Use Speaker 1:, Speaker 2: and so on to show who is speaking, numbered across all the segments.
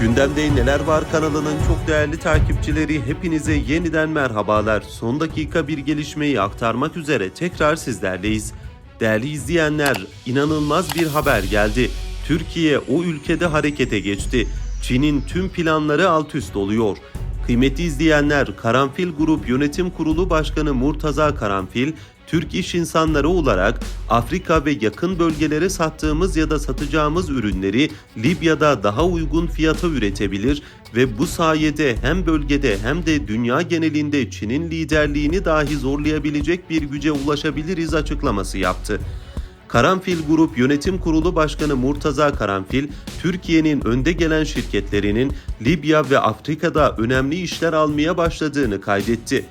Speaker 1: Gündemde Neler Var kanalının çok değerli takipçileri hepinize yeniden merhabalar. Son dakika bir gelişmeyi aktarmak üzere tekrar sizlerleyiz. Değerli izleyenler, inanılmaz bir haber geldi. Türkiye o ülkede harekete geçti. Çin'in tüm planları alt üst oluyor. Kıymetli izleyenler, Karanfil Grup Yönetim Kurulu Başkanı Murtaza Karanfil, Türk iş insanları olarak Afrika ve yakın bölgelere sattığımız ya da satacağımız ürünleri Libya'da daha uygun fiyata üretebilir ve bu sayede hem bölgede hem de dünya genelinde Çin'in liderliğini dahi zorlayabilecek bir güce ulaşabiliriz açıklaması yaptı. Karanfil Grup Yönetim Kurulu Başkanı Murtaza Karanfil, Türkiye'nin önde gelen şirketlerinin Libya ve Afrika'da önemli işler almaya başladığını kaydetti.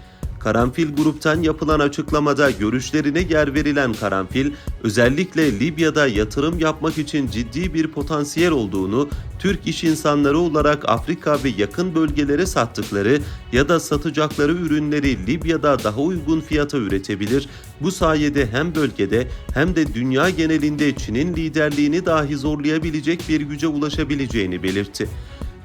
Speaker 1: Karanfil Grup'tan yapılan açıklamada görüşlerine yer verilen Karanfil, özellikle Libya'da yatırım yapmak için ciddi bir potansiyel olduğunu, Türk iş insanları olarak Afrika ve yakın bölgelere sattıkları ya da satacakları ürünleri Libya'da daha uygun fiyata üretebilir, bu sayede hem bölgede hem de dünya genelinde Çin'in liderliğini dahi zorlayabilecek bir güce ulaşabileceğini belirtti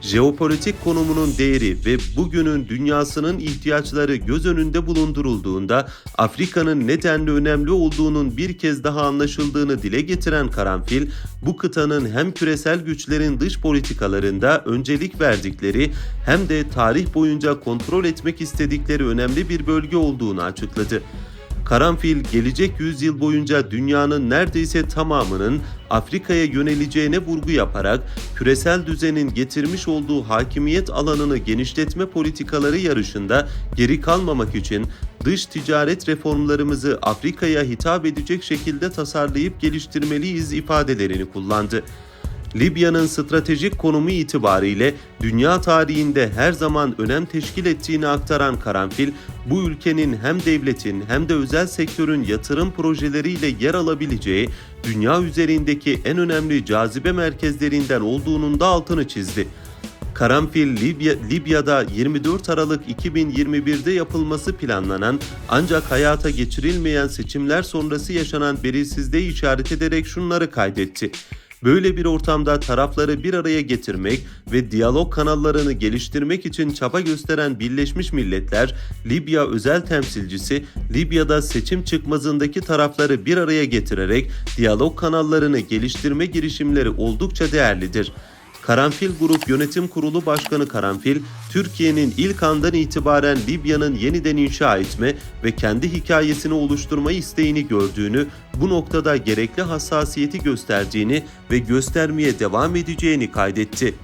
Speaker 1: jeopolitik konumunun değeri ve bugünün dünyasının ihtiyaçları göz önünde bulundurulduğunda Afrika'nın nedenli önemli olduğunun bir kez daha anlaşıldığını dile getiren Karanfil, bu kıtanın hem küresel güçlerin dış politikalarında öncelik verdikleri hem de tarih boyunca kontrol etmek istedikleri önemli bir bölge olduğunu açıkladı. Karanfil gelecek yüzyıl boyunca dünyanın neredeyse tamamının Afrika'ya yöneleceğine vurgu yaparak küresel düzenin getirmiş olduğu hakimiyet alanını genişletme politikaları yarışında geri kalmamak için dış ticaret reformlarımızı Afrika'ya hitap edecek şekilde tasarlayıp geliştirmeliyiz ifadelerini kullandı. Libya'nın stratejik konumu itibariyle dünya tarihinde her zaman önem teşkil ettiğini aktaran Karanfil, bu ülkenin hem devletin hem de özel sektörün yatırım projeleriyle yer alabileceği dünya üzerindeki en önemli cazibe merkezlerinden olduğunun da altını çizdi. Karanfil Libya, Libya'da 24 Aralık 2021'de yapılması planlanan ancak hayata geçirilmeyen seçimler sonrası yaşanan belirsizliği işaret ederek şunları kaydetti. Böyle bir ortamda tarafları bir araya getirmek ve diyalog kanallarını geliştirmek için çaba gösteren Birleşmiş Milletler, Libya özel temsilcisi Libya'da seçim çıkmazındaki tarafları bir araya getirerek diyalog kanallarını geliştirme girişimleri oldukça değerlidir. Karanfil Grup Yönetim Kurulu Başkanı Karanfil, Türkiye'nin ilk andan itibaren Libya'nın yeniden inşa etme ve kendi hikayesini oluşturma isteğini gördüğünü, bu noktada gerekli hassasiyeti gösterdiğini ve göstermeye devam edeceğini kaydetti.